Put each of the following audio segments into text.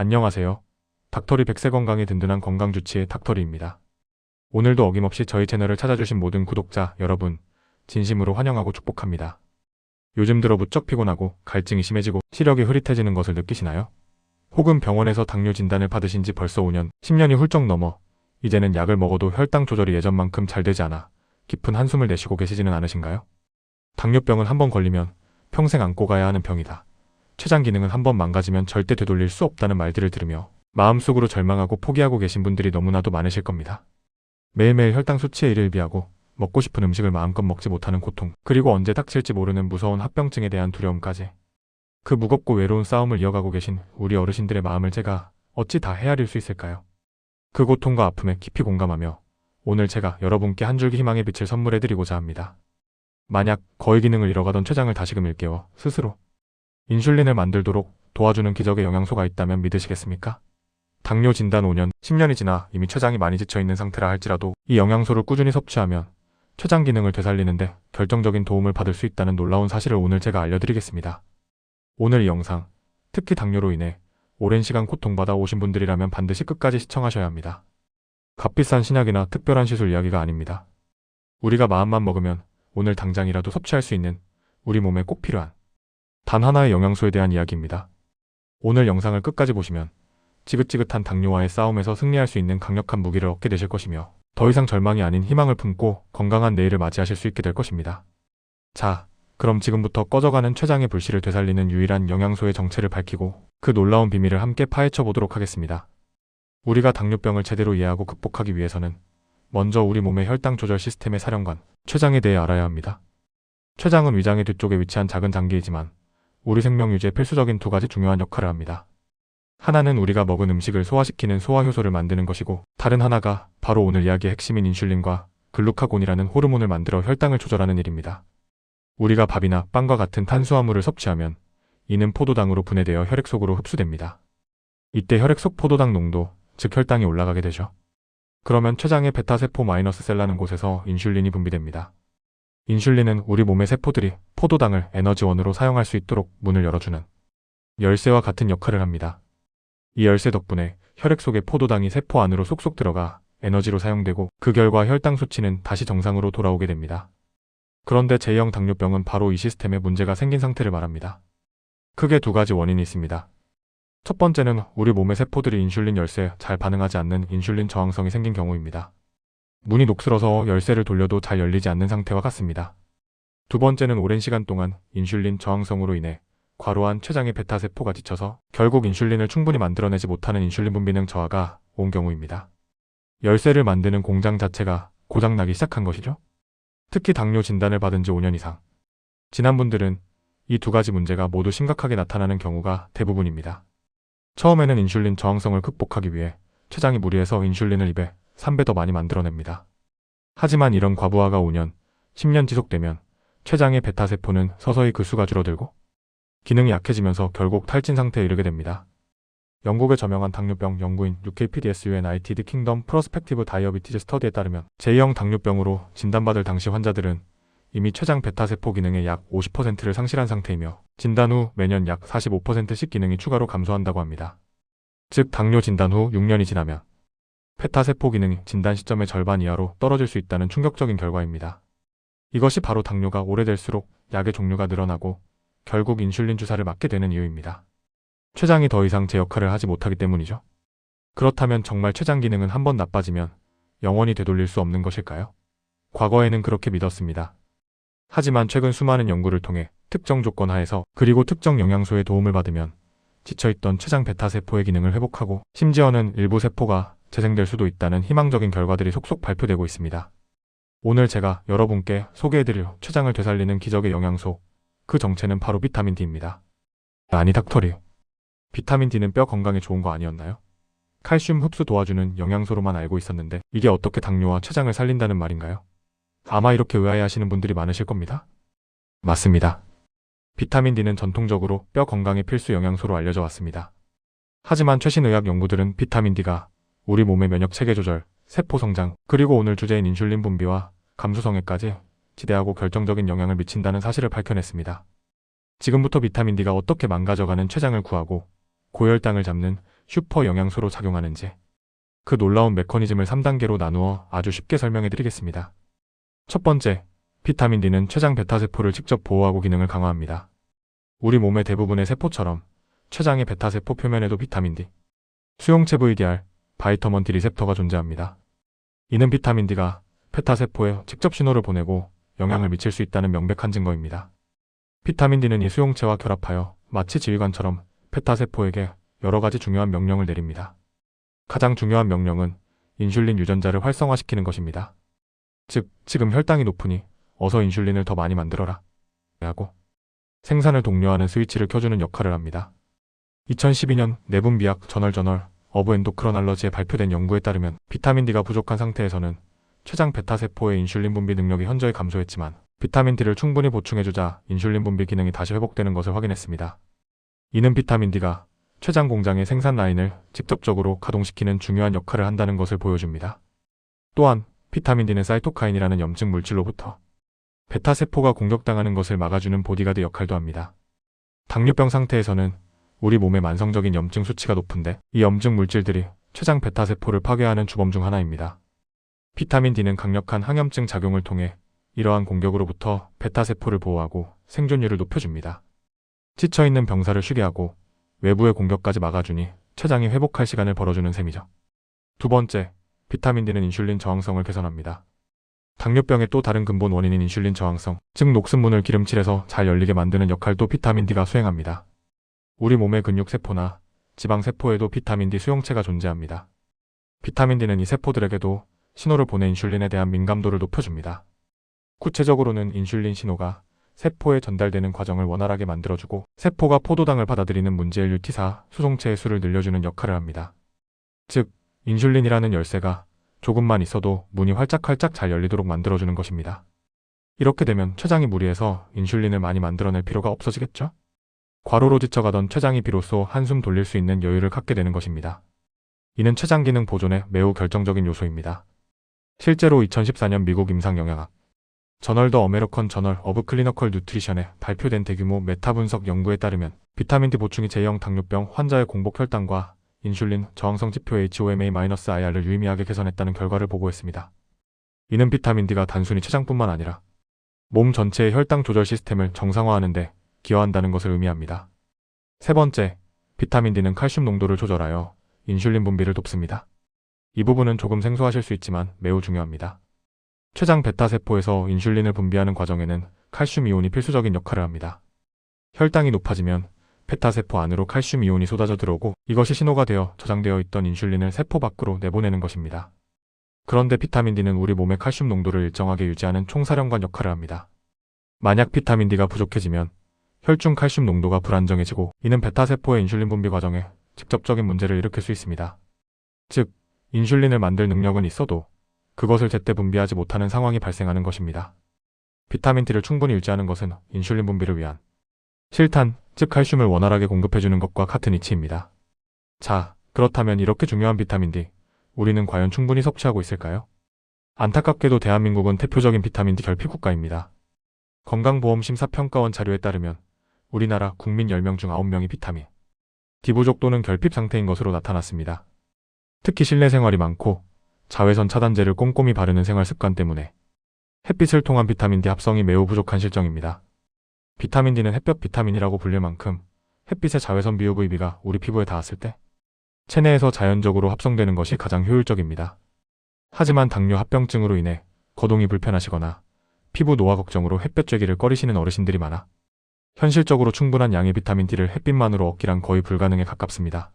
안녕하세요. 닥터리 백세 건강에 든든한 건강 주치의 닥터리입니다. 오늘도 어김없이 저희 채널을 찾아주신 모든 구독자 여러분, 진심으로 환영하고 축복합니다. 요즘 들어 무척 피곤하고 갈증이 심해지고 시력이 흐릿해지는 것을 느끼시나요? 혹은 병원에서 당뇨 진단을 받으신 지 벌써 5년, 10년이 훌쩍 넘어 이제는 약을 먹어도 혈당 조절이 예전만큼 잘 되지 않아 깊은 한숨을 내쉬고 계시지는 않으신가요? 당뇨병은 한번 걸리면 평생 안고 가야 하는 병이다. 췌장 기능은 한 번 망가지면 절대 되돌릴 수 없다는 말들을 들으며 마음속으로 절망하고 포기하고 계신 분들이 너무나도 많으실 겁니다. 매일매일 혈당 수치에 이를 비하고 먹고 싶은 음식을 마음껏 먹지 못하는 고통, 그리고 언제 닥칠지 모르는 무서운 합병증에 대한 두려움까지. 그 무겁고 외로운 싸움을 이어가고 계신 우리 어르신들의 마음을 제가 어찌 다 헤아릴 수 있을까요? 그 고통과 아픔에 깊이 공감하며 오늘 제가 여러분께 한 줄기 희망의 빛을 선물해드리고자 합니다. 만약 거의 기능을 잃어가던 췌장을 다시금 일깨워 스스로 인슐린을 만들도록 도와주는 기적의 영양소가 있다면 믿으시겠습니까? 당뇨 진단 5년, 10년이 지나 이미 췌장이 많이 지쳐있는 상태라 할지라도 이 영양소를 꾸준히 섭취하면 췌장 기능을 되살리는데 결정적인 도움을 받을 수 있다는 놀라운 사실을 오늘 제가 알려드리겠습니다. 오늘 이 영상, 특히 당뇨로 인해 오랜 시간 고통받아 오신 분들이라면 반드시 끝까지 시청하셔야 합니다. 값비싼 신약이나 특별한 시술 이야기가 아닙니다. 우리가 마음만 먹으면 오늘 당장이라도 섭취할 수 있는 우리 몸에 꼭 필요한 단 하나의 영양소에 대한 이야기입니다. 오늘 영상을 끝까지 보시면 지긋지긋한 당뇨와의 싸움에서 승리할 수 있는 강력한 무기를 얻게 되실 것이며 더 이상 절망이 아닌 희망을 품고 건강한 내일을 맞이하실 수 있게 될 것입니다. 자, 그럼 지금부터 꺼져가는 췌장의 불씨를 되살리는 유일한 영양소의 정체를 밝히고 그 놀라운 비밀을 함께 파헤쳐 보도록 하겠습니다. 우리가 당뇨병을 제대로 이해하고 극복하기 위해서는 먼저 우리 몸의 혈당 조절 시스템의 사령관, 췌장에 대해 알아야 합니다. 췌장은 위장의 뒤쪽에 위치한 작은 장기이지만 우리 생명 유지에 필수적인 두 가지 중요한 역할을 합니다. 하나는 우리가 먹은 음식을 소화시키는 소화효소를 만드는 것이고 다른 하나가 바로 오늘 이야기의 핵심인 인슐린과 글루카곤이라는 호르몬을 만들어 혈당을 조절하는 일입니다. 우리가 밥이나 빵과 같은 탄수화물을 섭취하면 이는 포도당으로 분해되어 혈액 속으로 흡수됩니다. 이때 혈액 속 포도당 농도, 즉 혈당이 올라가게 되죠. 그러면 췌장의 베타세포 마이너스 셀라는 곳에서 인슐린이 분비됩니다. 인슐린은 우리 몸의 세포들이 포도당을 에너지원으로 사용할 수 있도록 문을 열어주는 열쇠와 같은 역할을 합니다. 이 열쇠 덕분에 혈액 속의 포도당이 세포 안으로 쏙쏙 들어가 에너지로 사용되고 그 결과 혈당 수치는 다시 정상으로 돌아오게 됩니다. 그런데 제2형 당뇨병은 바로 이 시스템에 문제가 생긴 상태를 말합니다. 크게 두 가지 원인이 있습니다. 첫 번째는 우리 몸의 세포들이 인슐린 열쇠에 잘 반응하지 않는 인슐린 저항성이 생긴 경우입니다. 문이 녹슬어서 열쇠를 돌려도 잘 열리지 않는 상태와 같습니다. 두 번째는 오랜 시간 동안 인슐린 저항성으로 인해 과로한 췌장의 베타세포가 지쳐서 결국 인슐린을 충분히 만들어내지 못하는 인슐린 분비능 저하가 온 경우입니다. 열쇠를 만드는 공장 자체가 고장나기 시작한 것이죠. 특히 당뇨 진단을 받은 지 5년 이상. 지난 분들은 이 두 가지 문제가 모두 심각하게 나타나는 경우가 대부분입니다. 처음에는 인슐린 저항성을 극복하기 위해 췌장이 무리해서 인슐린을 입에 3배 더 많이 만들어냅니다. 하지만 이런 과부하가 5년, 10년 지속되면 췌장의 베타세포는 서서히 그 수가 줄어들고 기능이 약해지면서 결국 탈진 상태에 이르게 됩니다. 영국의 저명한 당뇨병 연구인 UKPDS United Kingdom Prospective Diabetes Study에 따르면 제2형 당뇨병으로 진단받을 당시 환자들은 이미 췌장 베타세포 기능의 약 50%를 상실한 상태이며 진단 후 매년 약 45%씩 기능이 추가로 감소한다고 합니다. 즉 당뇨 진단 후 6년이 지나면 베타세포 기능이 진단 시점의 절반 이하로 떨어질 수 있다는 충격적인 결과입니다. 이것이 바로 당뇨가 오래될수록 약의 종류가 늘어나고 결국 인슐린 주사를 맞게 되는 이유입니다. 췌장이 더 이상 제 역할을 하지 못하기 때문이죠. 그렇다면 정말 췌장 기능은 한번 나빠지면 영원히 되돌릴 수 없는 것일까요? 과거에는 그렇게 믿었습니다. 하지만 최근 수많은 연구를 통해 특정 조건 하에서 그리고 특정 영양소의 도움을 받으면 지쳐있던 췌장 베타세포의 기능을 회복하고 심지어는 일부 세포가 재생될 수도 있다는 희망적인 결과들이 속속 발표되고 있습니다. 오늘 제가 여러분께 소개해드릴 췌장을 되살리는 기적의 영양소 그 정체는 바로 비타민 D입니다. 아니 닥터리요. 비타민 D는 뼈 건강에 좋은 거 아니었나요? 칼슘 흡수 도와주는 영양소로만 알고 있었는데 이게 어떻게 당뇨와 췌장을 살린다는 말인가요? 아마 이렇게 의아해하시는 분들이 많으실 겁니다. 맞습니다. 비타민 D는 전통적으로 뼈 건강의 필수 영양소로 알려져 왔습니다. 하지만 최신 의학 연구들은 비타민 D가 우리 몸의 면역 체계 조절, 세포 성장, 그리고 오늘 주제인 인슐린 분비와 감수성에까지 지대하고 결정적인 영향을 미친다는 사실을 밝혀냈습니다. 지금부터 비타민 D가 어떻게 망가져가는 췌장을 구하고 고혈당을 잡는 슈퍼 영양소로 작용하는지 그 놀라운 메커니즘을 3단계로 나누어 아주 쉽게 설명해 드리겠습니다. 첫 번째, 비타민 D는 췌장 베타세포를 직접 보호하고 기능을 강화합니다. 우리 몸의 대부분의 세포처럼 췌장의 베타세포 표면에도 비타민 D, 수용체 VDR, 바이터먼 D 리셉터가 존재합니다. 이는 비타민 D가 베타세포에 직접 신호를 보내고 영향을 미칠 수 있다는 명백한 증거입니다. 비타민 D는 이 수용체와 결합하여 마치 지휘관처럼 베타세포에게 여러 가지 중요한 명령을 내립니다. 가장 중요한 명령은 인슐린 유전자를 활성화시키는 것입니다. 즉, 지금 혈당이 높으니 어서 인슐린을 더 많이 만들어라. 하고 생산을 독려하는 스위치를 켜주는 역할을 합니다. 2012년 내분비약 저널저널 어브 엔도크론 알러지에 발표된 연구에 따르면 비타민 D가 부족한 상태에서는 췌장 베타세포의 인슐린 분비 능력이 현저히 감소했지만 비타민 D를 충분히 보충해주자 인슐린 분비 기능이 다시 회복되는 것을 확인했습니다. 이는 비타민 D가 췌장 공장의 생산 라인을 직접적으로 가동시키는 중요한 역할을 한다는 것을 보여줍니다. 또한 비타민 D는 사이토카인이라는 염증 물질로부터 베타세포가 공격당하는 것을 막아주는 보디가드 역할도 합니다. 당뇨병 상태에서는 우리 몸의 만성적인 염증 수치가 높은데 이 염증 물질들이 췌장 베타세포를 파괴하는 주범 중 하나입니다. 비타민 D는 강력한 항염증 작용을 통해 이러한 공격으로부터 베타세포를 보호하고 생존율을 높여줍니다. 지쳐있는 병사를 쉬게 하고 외부의 공격까지 막아주니 췌장이 회복할 시간을 벌어주는 셈이죠. 두 번째, 비타민 D는 인슐린 저항성을 개선합니다. 당뇨병의 또 다른 근본 원인인 인슐린 저항성, 즉 녹슨문을 기름칠해서 잘 열리게 만드는 역할도 비타민 D가 수행합니다. 우리 몸의 근육 세포나 지방 세포에도 비타민 D 수용체가 존재합니다. 비타민 D는 이 세포들에게도 신호를 보내 인슐린에 대한 민감도를 높여줍니다. 구체적으로는 인슐린 신호가 세포에 전달되는 과정을 원활하게 만들어주고 세포가 포도당을 받아들이는 문제의 류티사 수송체의 수를 늘려주는 역할을 합니다. 즉, 인슐린이라는 열쇠가 조금만 있어도 문이 활짝활짝 잘 열리도록 만들어주는 것입니다. 이렇게 되면 췌장이 무리해서 인슐린을 많이 만들어낼 필요가 없어지겠죠? 과로로 지쳐가던 췌장이 비로소 한숨 돌릴 수 있는 여유를 갖게 되는 것입니다. 이는 췌장 기능 보존에 매우 결정적인 요소입니다. 실제로 2014년 미국 임상영양학 저널 더 어메리컨 저널 어브 클리너컬 뉴트리션에 발표된 대규모 메타 분석 연구에 따르면 비타민 D 보충이 제형 당뇨병 환자의 공복 혈당과 인슐린 저항성 지표 HOMA-IR을 유의미하게 개선했다는 결과를 보고했습니다. 이는 비타민 D가 단순히 췌장뿐만 아니라 몸 전체의 혈당 조절 시스템을 정상화하는 데 기여한다는 것을 의미합니다. 세 번째, 비타민 D는 칼슘 농도를 조절하여 인슐린 분비를 돕습니다. 이 부분은 조금 생소하실 수 있지만 매우 중요합니다. 췌장 베타세포에서 인슐린을 분비하는 과정에는 칼슘 이온이 필수적인 역할을 합니다. 혈당이 높아지면 베타세포 안으로 칼슘 이온이 쏟아져 들어오고 이것이 신호가 되어 저장되어 있던 인슐린을 세포 밖으로 내보내는 것입니다. 그런데 비타민 D는 우리 몸의 칼슘 농도를 일정하게 유지하는 총사령관 역할을 합니다. 만약 비타민 D가 부족해지면 혈중 칼슘 농도가 불안정해지고 이는 베타세포의 인슐린 분비 과정에 직접적인 문제를 일으킬 수 있습니다. 즉, 인슐린을 만들 능력은 있어도 그것을 제때 분비하지 못하는 상황이 발생하는 것입니다. 비타민 D를 충분히 유지하는 것은 인슐린 분비를 위한 실탄, 즉 칼슘을 원활하게 공급해주는 것과 같은 이치입니다. 자, 그렇다면 이렇게 중요한 비타민 D, 우리는 과연 충분히 섭취하고 있을까요? 안타깝게도 대한민국은 대표적인 비타민 D 결핍 국가입니다. 건강보험심사평가원 자료에 따르면 우리나라 국민 10명 중 9명이 비타민 D 부족 또는 결핍 상태인 것으로 나타났습니다. 특히 실내 생활이 많고 자외선 차단제를 꼼꼼히 바르는 생활 습관 때문에 햇빛을 통한 비타민 D 합성이 매우 부족한 실정입니다. 비타민 D는 햇볕 비타민이라고 불릴 만큼 햇빛의 자외선 비UVB가 우리 피부에 닿았을 때 체내에서 자연적으로 합성되는 것이 가장 효율적입니다. 하지만 당뇨 합병증으로 인해 거동이 불편하시거나 피부 노화 걱정으로 햇볕 쬐기를 꺼리시는 어르신들이 많아 현실적으로 충분한 양의 비타민 D를 햇빛만으로 얻기란 거의 불가능에 가깝습니다.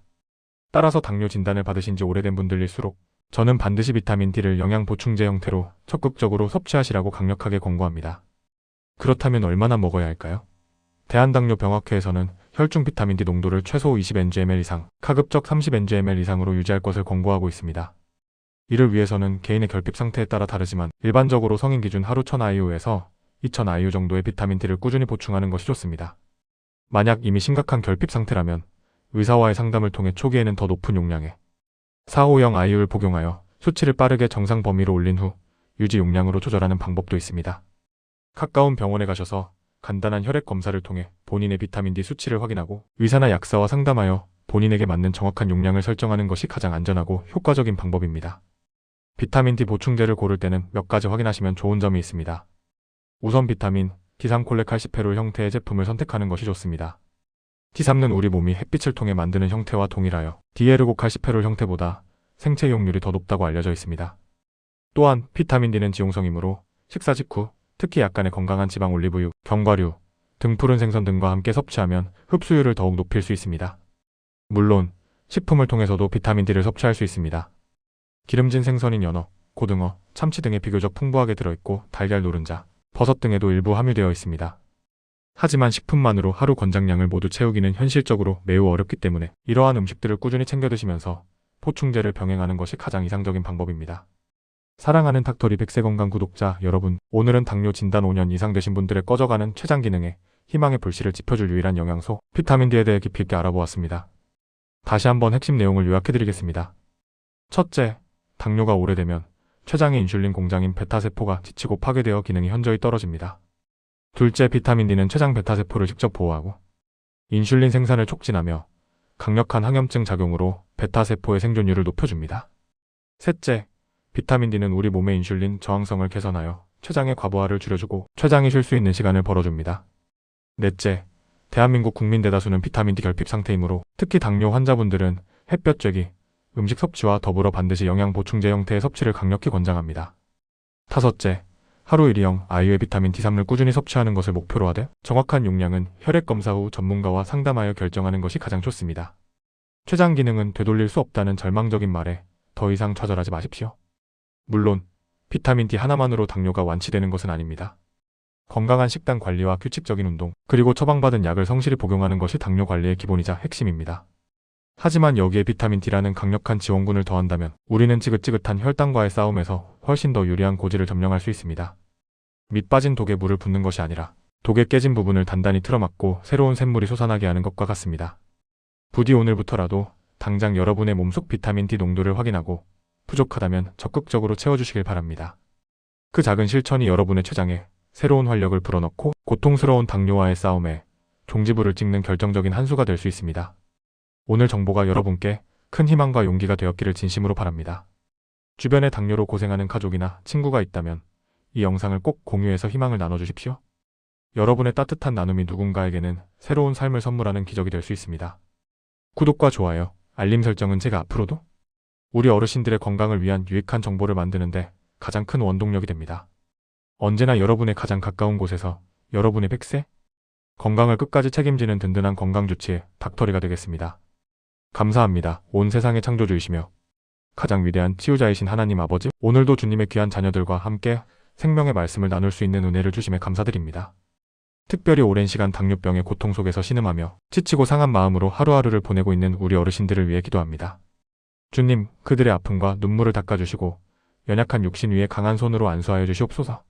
따라서 당뇨 진단을 받으신 지 오래된 분들일수록 저는 반드시 비타민 D를 영양 보충제 형태로 적극적으로 섭취하시라고 강력하게 권고합니다. 그렇다면 얼마나 먹어야 할까요? 대한당뇨병학회에서는 혈중 비타민 D 농도를 최소 20ng/ml 이상, 가급적 30ng/ml 이상으로 유지할 것을 권고하고 있습니다. 이를 위해서는 개인의 결핍 상태에 따라 다르지만 일반적으로 성인 기준 하루 1000IU에서 2000IU 정도의 비타민 D를 꾸준히 보충하는 것이 좋습니다. 만약 이미 심각한 결핍 상태라면 의사와의 상담을 통해 초기에는 더 높은 용량의 450 IU를 복용하여 수치를 빠르게 정상 범위로 올린 후 유지 용량으로 조절하는 방법도 있습니다. 가까운 병원에 가셔서 간단한 혈액 검사를 통해 본인의 비타민 D 수치를 확인하고 의사나 약사와 상담하여 본인에게 맞는 정확한 용량을 설정하는 것이 가장 안전하고 효과적인 방법입니다. 비타민 D 보충제를 고를 때는 몇 가지 확인하시면 좋은 점이 있습니다. 우선 비타민 디삼콜레칼시페롤 형태의 제품을 선택하는 것이 좋습니다. D3는 우리 몸이 햇빛을 통해 만드는 형태와 동일하여 디에르고칼시페롤 형태보다 생체 이용률이 더 높다고 알려져 있습니다. 또한 비타민 D는 지용성이므로 식사 직후 특히 약간의 건강한 지방 올리브유, 견과류, 등 푸른 생선 등과 함께 섭취하면 흡수율을 더욱 높일 수 있습니다. 물론 식품을 통해서도 비타민 D를 섭취할 수 있습니다. 기름진 생선인 연어, 고등어, 참치 등에 비교적 풍부하게 들어있고 달걀 노른자, 버섯 등에도 일부 함유되어 있습니다. 하지만 식품만으로 하루 권장량을 모두 채우기는 현실적으로 매우 어렵기 때문에 이러한 음식들을 꾸준히 챙겨 드시면서 보충제를 병행하는 것이 가장 이상적인 방법입니다. 사랑하는 닥터리 백세건강 구독자 여러분, 오늘은 당뇨 진단 5년 이상 되신 분들의 꺼져가는 췌장 기능에 희망의 불씨를 지펴줄 유일한 영양소 비타민 D에 대해 깊이 있게 알아보았습니다. 다시 한번 핵심 내용을 요약해드리겠습니다. 첫째, 당뇨가 오래되면 췌장의 인슐린 공장인 베타세포가 지치고 파괴되어 기능이 현저히 떨어집니다. 둘째, 비타민 D는 췌장 베타세포를 직접 보호하고 인슐린 생산을 촉진하며 강력한 항염증 작용으로 베타세포의 생존율을 높여줍니다. 셋째, 비타민 D는 우리 몸의 인슐린 저항성을 개선하여 췌장의 과부하를 줄여주고 췌장이 쉴 수 있는 시간을 벌어줍니다. 넷째, 대한민국 국민 대다수는 비타민 D 결핍 상태이므로 특히 당뇨 환자분들은 햇볕 쬐기, 음식 섭취와 더불어 반드시 영양 보충제 형태의 섭취를 강력히 권장합니다. 다섯째, 하루 1형 아이유의 비타민 D3을 꾸준히 섭취하는 것을 목표로 하되 정확한 용량은 혈액 검사 후 전문가와 상담하여 결정하는 것이 가장 좋습니다. 췌장 기능은 되돌릴 수 없다는 절망적인 말에 더 이상 좌절하지 마십시오. 물론 비타민 D 하나만으로 당뇨가 완치되는 것은 아닙니다. 건강한 식단 관리와 규칙적인 운동, 그리고 처방받은 약을 성실히 복용하는 것이 당뇨 관리의 기본이자 핵심입니다. 하지만 여기에 비타민 D라는 강력한 지원군을 더한다면 우리는 지긋지긋한 혈당과의 싸움에서 훨씬 더 유리한 고지를 점령할 수 있습니다. 밑 빠진 독에 물을 붓는 것이 아니라 독에 깨진 부분을 단단히 틀어막고 새로운 샘물이 솟아나게 하는 것과 같습니다. 부디 오늘부터라도 당장 여러분의 몸속 비타민 D 농도를 확인하고 부족하다면 적극적으로 채워주시길 바랍니다. 그 작은 실천이 여러분의 췌장에 새로운 활력을 불어넣고 고통스러운 당뇨와의 싸움에 종지부를 찍는 결정적인 한 수가 될 수 있습니다. 오늘 정보가 여러분께 큰 희망과 용기가 되었기를 진심으로 바랍니다. 주변에 당뇨로 고생하는 가족이나 친구가 있다면 이 영상을 꼭 공유해서 희망을 나눠주십시오. 여러분의 따뜻한 나눔이 누군가에게는 새로운 삶을 선물하는 기적이 될 수 있습니다. 구독과 좋아요, 알림 설정은 제가 앞으로도 우리 어르신들의 건강을 위한 유익한 정보를 만드는데 가장 큰 원동력이 됩니다. 언제나 여러분의 가장 가까운 곳에서 여러분의 백세 건강을 끝까지 책임지는 든든한 건강주치의 닥터리가 되겠습니다. 감사합니다. 온 세상의 창조주이시며 가장 위대한 치유자이신 하나님 아버지 오늘도 주님의 귀한 자녀들과 함께 생명의 말씀을 나눌 수 있는 은혜를 주심에 감사드립니다. 특별히 오랜 시간 당뇨병의 고통 속에서 신음하며 지치고 상한 마음으로 하루하루를 보내고 있는 우리 어르신들을 위해 기도합니다. 주님, 그들의 아픔과 눈물을 닦아주시고 연약한 육신 위에 강한 손으로 안수하여 주시옵소서.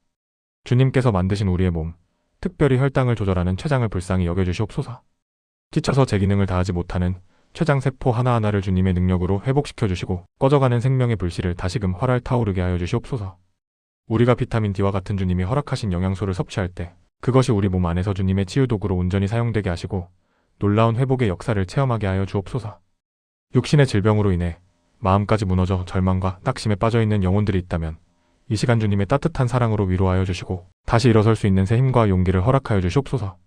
주님께서 만드신 우리의 몸, 특별히 혈당을 조절하는 췌장을 불쌍히 여겨주시옵소서. 지쳐서 제 기능을 다하지 못하는 췌장 세포 하나하나를 주님의 능력으로 회복시켜 주시고 꺼져가는 생명의 불씨를 다시금 활활 타오르게 하여 주시옵소서. 우리가 비타민 D와 같은 주님이 허락하신 영양소를 섭취할 때 그것이 우리 몸 안에서 주님의 치유 도구로 온전히 사용되게 하시고 놀라운 회복의 역사를 체험하게 하여 주옵소서. 육신의 질병으로 인해 마음까지 무너져 절망과 낙심에 빠져 있는 영혼들이 있다면 이 시간 주님의 따뜻한 사랑으로 위로하여 주시고 다시 일어설 수 있는 새 힘과 용기를 허락하여 주시옵소서.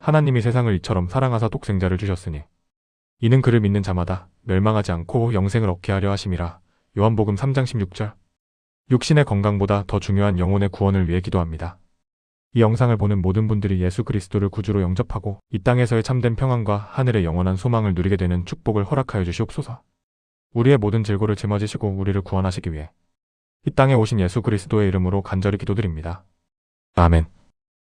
하나님이 세상을 이처럼 사랑하사 독생자를 주셨으니 이는 그를 믿는 자마다 멸망하지 않고 영생을 얻게 하려 하심이라. 요한복음 3장 16절. 육신의 건강보다 더 중요한 영혼의 구원을 위해 기도합니다. 이 영상을 보는 모든 분들이 예수 그리스도를 구주로 영접하고 이 땅에서의 참된 평안과 하늘의 영원한 소망을 누리게 되는 축복을 허락하여 주시옵소서. 우리의 모든 질고를 짊어지시고 우리를 구원하시기 위해 이 땅에 오신 예수 그리스도의 이름으로 간절히 기도드립니다. 아멘.